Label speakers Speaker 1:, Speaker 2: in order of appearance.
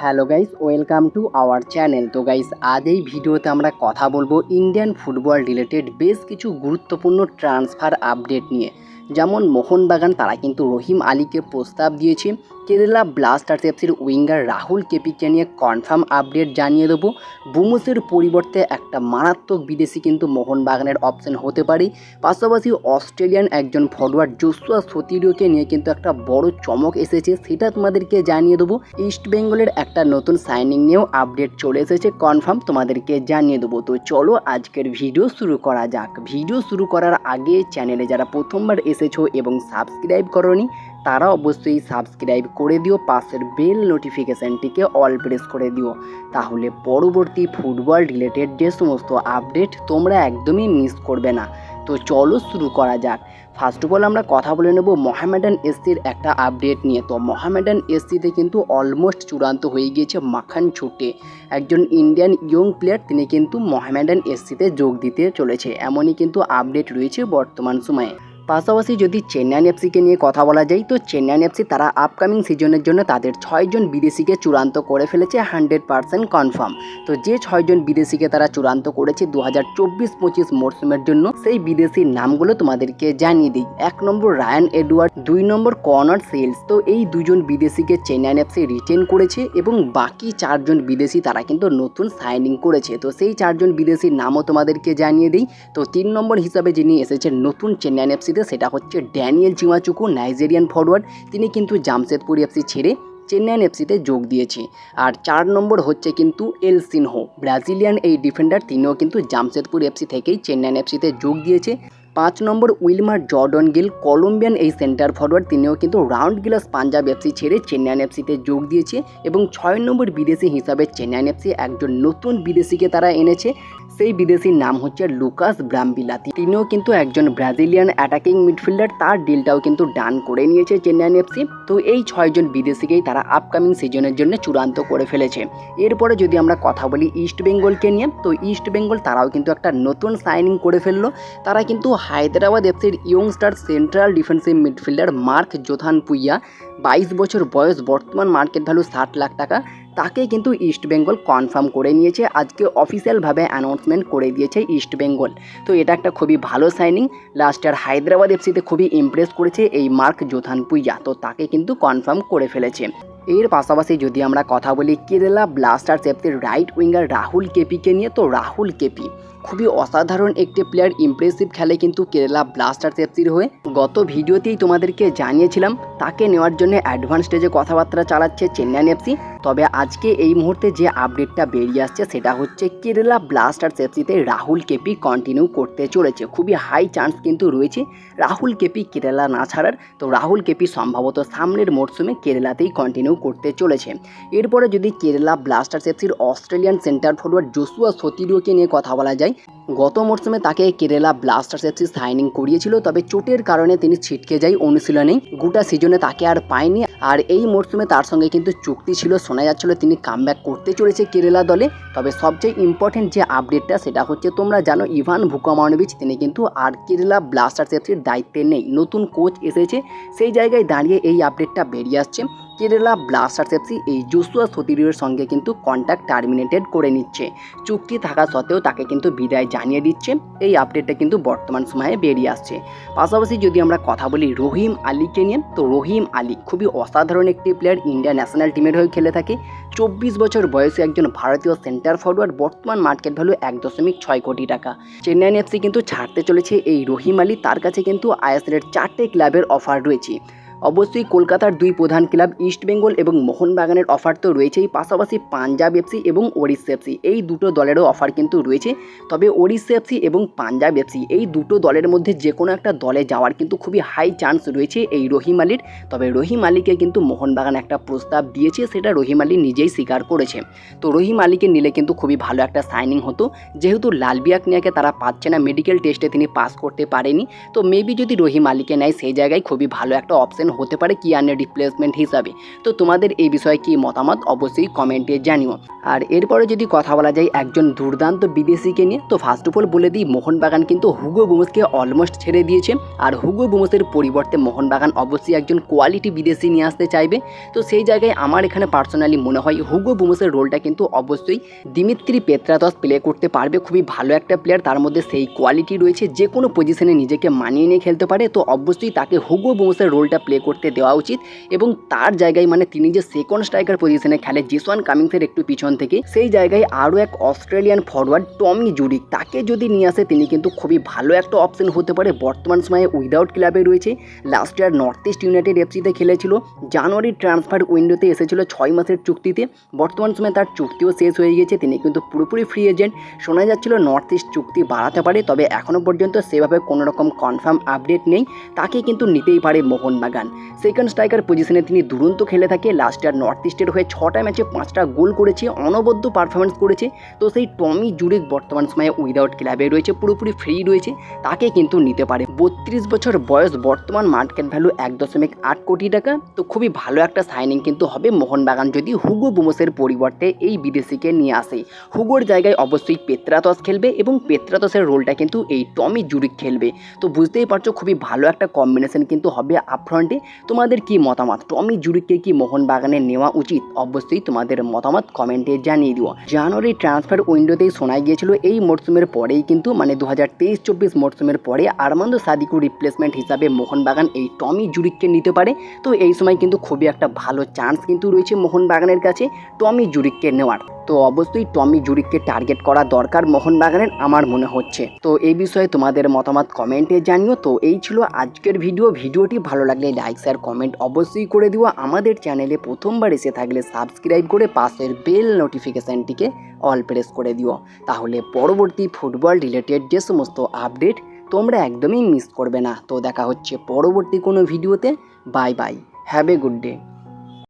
Speaker 1: Hello guys, welcome to our channel. তো guys, আজ এই ভিডিওতে আমরা কথা বলব ইন্ডিয়ান ফুটবল রিলেটেড বেশ কিছু গুরুত্বপূর্ণ ট্রান্সফার আপডেট নিয়ে। যেমন মোহনবাগান, তারা কিন্তু রহিম আলীকে প্রস্তাব দিয়েছে। কেরালা ব্লাস্টার্স এফসির উইঙ্গার রাহুল কেপিকে নিয়ে কনফার্ম আপডেট জানিয়ে দেবো। বুমসের পরিবর্তে একটা মারাত্মক বিদেশি কিন্তু মোহনবাগানের অপশন হতে পারে। পাশাপাশি অস্ট্রেলিয়ান একজন ফরওয়ার্ড জোসুয়া সতিরিওকে নিয়ে কিন্তু একটা বড় চমক এসেছে, সেটা তোমাদেরকে জানিয়ে দেবো। ইস্ট বেঙ্গলের একটা নতুন সাইনিং নিয়েও আপডেট চলে এসেছে, কনফার্ম তোমাদেরকে জানিয়ে দেবো। তো চলো আজকের ভিডিও শুরু করা যাক। ভিডিও শুরু করার আগে চ্যানেলে যারা প্রথমবার এসেছ এবং সাবস্ক্রাইব করনি, তারা অবশ্যই সাবস্ক্রাইব করে দিও, পাশের বেল নোটিফিকেশানটিকে অল প্রেস করে দিও। তাহলে পরবর্তী ফুটবল রিলেটেড যে সমস্ত আপডেট তোমরা একদমই মিস করবে না। তো চলো শুরু করা যাক। ফার্স্ট অফ অল আমরা কথা বলে নেব মোহামেডান এসসির একটা আপডেট নিয়ে। তো মোহামেডান এসসিতে কিন্তু অলমোস্ট চূড়ান্ত হয়ে গিয়েছে মাখান ছুটে। একজন ইন্ডিয়ান ইয়ং প্লেয়ার তিনি কিন্তু মোহামেডান এসসিতে যোগ দিতে চলেছে। এমনই কিন্তু আপডেট রয়েছে বর্তমান সময়ে। পাশাপাশি যদি চেন্নাইন এফসিকে নিয়ে কথা বলা যায়, তো চেন্নাইন এফসি তারা আপকামিং সিজনের জন্য তাদের ছয়জন বিদেশিকে চূড়ান্ত করে ফেলেছে হান্ড্রেড পার্সেন্ট কনফার্ম তো যে ছয়জন বিদেশিকে তারা চূড়ান্ত করেছে দু হাজার চব্বিশ পঁচিশ মরশুমের জন্য, সেই বিদেশির নামগুলো তোমাদেরকে জানিয়ে দিই। এক নম্বর রায়ান এডওয়ার্ড, দুই নম্বর কর্নার সেলস। তো এই দুজন বিদেশিকে চেন্নাইন এফসি রিটেন করেছে এবং বাকি চারজন বিদেশি তারা কিন্তু নতুন সাইনিং করেছে। তো সেই চারজন বিদেশির নামও তোমাদেরকে জানিয়ে দিই। তো তিন নম্বর হিসাবে যিনি এসেছেন, নতুন চেন্নাইন এফসিতে সেটা হচ্ছে ড্যানিয়েল চিমাচুকু, নাইজেরিয়ান ফরওয়ার্ড তিনি কিন্তু জামশেদপুর এফসি ছেড়ে চেন্নাইন এফসিতে যোগ দিয়েছে। আর চার নম্বর হচ্ছে কিন্তু এল সিনহো, ব্রাজিলিয়ান এই ডিফেন্ডার। তিনিও কিন্তু জামশেদপুর এফসি থেকেই চেন্নাইন এফসিতে যোগ দিয়েছে। পাঁচ নম্বর উইলমার জর্ডন গিল, কলম্বিয়ান এই সেন্টার ফরওয়ার্ড তিনিও কিন্তু রাউন্ড গিলাস পাঞ্জাব এফসি ছেড়ে চেন্নাইন এফসিতে যোগ দিয়েছে। এবং ছয় নম্বর বিদেশি হিসাবে চেন্নাইন এফসি একজন নতুন বিদেশিকে তারা এনেছে। সেই বিদেশির নাম হচ্ছে লুকাস ব্রামবিলাতি। তিনিও কিন্তু একজন ব্রাজিলিয়ান অ্যাটাকিং মিডফিল্ডার তার ডিলটাও কিন্তু ডান করে নিয়েছে চেন্নাইন এফসি। তো এই ছয়জন বিদেশিকেই তারা আপকামিং সিজনের জন্য চূড়ান্ত করে ফেলেছে। এরপরে যদি আমরা কথা বলি ইস্ট বেঙ্গলকে নিয়ে, তো ইস্ট বেঙ্গল তারাও কিন্তু একটা নতুন সাইনিং করে ফেলল। তারা কিন্তু হায়দ্রাবাদ এফসির youngster central defensive midfielder Mark Zothan puia বাইশ বছর বয়স, বর্তমান মার্কেট ভ্যালু ষাট লাখ টাকা তাকে কিন্তু ইস্ট বেঙ্গল কনফার্ম করে নিয়েছে। আজকে অফিসিয়ালভাবে অ্যানাউন্সমেন্ট করে দিয়েছে ইস্ট বেঙ্গল তো এটা একটা খুবই ভালো সাইনিং লাস্টার হায়দ্রাবাদ এফসিতে খুবই ইমপ্রেস করেছে এই মার্ক জোথান পুইয়া। তো তাকে কিন্তু কনফার্ম করে ফেলেছে। এর পাশাপাশি যদি আমরা কথা বলি কেরালা ব্লাস্টার্স এফসির রাইট উইঙ্গার রাহুল কেপিকে নিয়ে, তো রাহুল কেপি খুবই অসাধারণ একটি প্লেয়ার ইমপ্রেসিভ খেলে কিন্তু কেরালা ব্লাস্টার্স এফসির হয়ে। গত ভিডিওতেই তোমাদেরকে জানিয়েছিলাম, তাকে নেওয়ার জন্য অ্যাডভান্স স্টেজে কথাবার্তা চালাচ্ছে চেন্নাইন এফসি। তবে আজকে এই মুহূর্তে যে আপডেটটা বেরিয়ে আসছে, সেটা হচ্ছে কেরালা ব্লাস্টার্স এফসিতে রাহুল কেপি কন্টিনিউ করতে চলেছে। খুবই হাই চান্স কিন্তু রয়েছে রাহুল কেপি কেরালা না ছাড়ার। তো রাহুল কেপি সম্ভবত সামনের মরশুমে কেরালাতেই কন্টিনিউ করতে চলেছে। এরপরে যদি কেরালা ব্লাস্টার্স এফসির অস্ট্রেলিয়ান সেন্টার ফরওয়ার্ড জোসুয়া সতিরিওকে নিয়ে কথা বলা যায়, গত মরশুমে তাকে কেরালা ব্লাস্টার্স এফসি সাইনিং করিয়েছিল, তবে চোটের কারণে তিনি ছিটকে যায় অনুশীলনেই গোটা সিজনে তাকে আর পায়নি, আর এই মরশুমে তার সঙ্গে কিন্তু চুক্তি ছিল, শোনা যাচ্ছিল তিনি কামব্যাক করতে চলেছে কেরালা দলে। তবে সবচেয়ে ইম্পর্টেন্ট যে আপডেটটা সেটা হচ্ছে তোমরা জানো, ইভান ভুকামানবিচ তিনি কিন্তু আর কেরালা ব্লাস্টার্স এফসির দায়িত্বে নেই। নতুন কোচ এসেছে, সেই জায়গায় দাঁড়িয়ে এই আপডেটটা বেরিয়ে আসছে। কেরালা ব্লাস্টার্স এফসি এই জোসুয়া সতিরিওর সঙ্গে কিন্তু কন্ট্যাক্ট টার্মিনেটেড করে নিচ্ছে। চুক্তি থাকা সত্ত্বেও তাকে কিন্তু বিদায় জানিয়ে দিচ্ছে। এই আপডেটটা কিন্তু বর্তমান সময়ে বেরিয়ে আসছে। পাশাপাশি যদি আমরা কথা বলি রহিম আলীকে নিয়ে, তো রহিম আলী খুবই অসাধারণ একটি প্লেয়ার ইন্ডিয়া ন্যাশনাল টিমের হয়ে খেলে থাকে। চব্বিশ বছর বয়সে একজন ভারতীয় সেন্টার ফরওয়ার্ড বর্তমান মার্কেট ভ্যালু এক দশমিক ছয় কোটি টাকা। চেন্নাইন এফসি কিন্তু ছাড়তে চলেছে এই রহিম আলী। তার কাছে কিন্তু আইএসএলের চারটে ক্লাবের অফার রয়েছে। অবশ্যই কলকাতার দুই প্রধান ক্লাব ইস্টবেঙ্গল এবং মোহনবাগানের অফার তো রয়েছেই, পাশাপাশি পাঞ্জাব এফসি এবং ওড়িশা এফসি এই দুটো দলেরও অফার কিন্তু রয়েছে। তবে ওড়িশা এফসি এবং পাঞ্জাব এফসি এই দুটো দলের মধ্যে যে কোনো একটা দলে যাওয়ার কিন্তু খুবই হাই চান্স রয়েছে এই রহিম আলীর। তবে রহিম আলীকে কিন্তু মোহনবাগান একটা প্রস্তাব দিয়েছে, সেটা রহিম আলী নিজেই স্বীকার করেছে। তো রহিম আলীকে নিলে কিন্তু খুবই ভালো একটা সাইনিং হতো। যেহেতু লালবিয়াক নিয়াকে তারা পাচ্ছে না মেডিকেল টেস্টে তিনি পাস করতে পারেনি। তো মেবি যদি রহিম আলীকে নেয়, সেই জায়গায় খুবই ভালো একটা অপশন হতে পারে কিয়ানের রিপ্লেসমেন্ট হিসাবে। তো তোমাদের এই বিষয়ে কি মতামত অবশ্যই কমেন্টে জানিও। আর এরপরে যদি কথা বলা যায় একজন দুর্দান্ত বিদেশিকে নিয়ে, তো ফার্স্ট অফ অল বলে দিই, মোহনবাগান কিন্তু হুগো বুমসকে অলমোস্ট ছেড়ে দিয়েছে। আর হুগো বুমসের পরিবর্তে মোহনবাগান অবশ্যই একজন কোয়ালিটি বিদেশি নিয়ে আসতে চাইবে। তো সেই জায়গায় আমার এখানে পার্সোনালি মনে হয় হুগো বুমসের রোলটা কিন্তু অবশ্যই দিমিত্রি পেত্রাদস প্লে করতে পারবে। খুবই ভালো একটা প্লেয়ার তার মধ্যে সেই কোয়ালিটি রয়েছে। যে কোনো পজিশনে নিজেকে মানিয়ে নিয়ে খেলতে পারে। তো অবশ্যই তাকে হুগো বুমসের রোলটা প্লে করতে দেওয়া উচিত এবং তার জায়গায় মানে তিনি যে সেকেন্ড স্ট্রাইকার পজিশনে খেলে জিসওয়ান কামিংসের একটু পিছন থেকে, সেই জায়গায় আরও এক অস্ট্রেলিয়ান ফরওয়ার্ড টমি জুরিক তাকে যদি নিয়ে আসে, তিনি কিন্তু খুবই ভালো একটা অপশন হতে পারে। বর্তমান সময়ে উইদাউট ক্লাবে রয়েছে। Last year North East United এফসিতে খেলেছিল। জানুয়ারি ট্রান্সফার উইন্ডোতে এসেছিল ছয় মাসের চুক্তিতে। বর্তমান সময়ে তার চুক্তিও শেষ হয়ে গেছে তিনি কিন্তু পুরোপুরি ফ্রি এজেন্ট শোনা যাচ্ছিল নর্থ ইস্ট চুক্তি বাড়াতে পারে, তবে এখনও পর্যন্ত সেভাবে কোনো রকম কনফার্ম আপডেট নেই। তাকে কিন্তু নিতেই পারে মোহনবাগান। সেকেন্ড স্ট্রাইকার পজিশনে তিনি দুরন্ত খেলে থাকে। লাস্ট ইয়ার নর্থ ইস্টের হয়ে ছটা ম্যাচে পাঁচটা গোল করেছে, অনবদ্য পারফরমেন্স করেছে। তো সেই টমি জুরিক বর্তমান সময়ে উইদাউট ক্লাবে রয়েছে, পুরোপুরি ফ্রি রয়েছে। তাকে কিন্তু নিতে পারে। বত্রিশ বছর বয়স, বর্তমান মার্কেট ভ্যালু এক দশমিক আট কোটি টাকা। তো খুবই ভালো একটা সাইনিং কিন্তু হবে মোহনবাগান যদি হুগো বুমসের পরিবর্তে এই বিদেশিকে নিয়ে আসে। হুগোর জায়গায় অবশ্যই পেত্রাতস খেলবে এবং পেত্রাতসের রোলটা কিন্তু এই টমি জুরিক খেলবে। তো বুঝতেই পারছ, খুবই ভালো একটা কম্বিনেশন কিন্তু হবে আপফ্রন্টে তোমাদের কি মতামত? টমি জুরিককে কি মোহনবাগানে নেওয়া উচিত? অবশ্যই তোমাদের মতামত কমেন্টে জানিয়ে দিও। জানুয়ারি ট্রান্সফার উইন্ডোতেই শোনা গিয়েছিল। এই মরশুমের পরেই কিন্তু মানে দু হাজার তেইশ চব্বিশ মরশুমের পরে আরমান্দ সাদিকুর রিপ্লেসমেন্ট হিসাবে মোহনবাগান এই টমি জুরিককে নিতে পারে। তো এই সময় কিন্তু খুবই একটা ভালো চান্স কিন্তু রয়েছে মোহনবাগানের কাছে টমি জুরিককে নেওয়ার। তো অবশ্যই টমি জুরিককে টার্গেট করা দরকার মোহনবাগানের আমার মনে হচ্ছে। তো এই বিষয়ে তোমাদের মতামত কমেন্টে জানিও। তো এই ছিল আজকের ভিডিও ভিডিওটি ভালো লাগলে লাইক শেয়ার কমেন্ট অবশ্যই করে দিও। আমাদের চ্যানেলে প্রথমবার এসে থাকলে সাবস্ক্রাইব করে পাশের বেল নোটিফিকেশানটিকে অল প্রেস করে দিও। তাহলে পরবর্তী ফুটবল রিলেটেড যে সমস্ত আপডেট তোমরা একদমই মিস করবে না। তো দেখা হচ্ছে পরবর্তী কোনো ভিডিওতে bye bye have a good day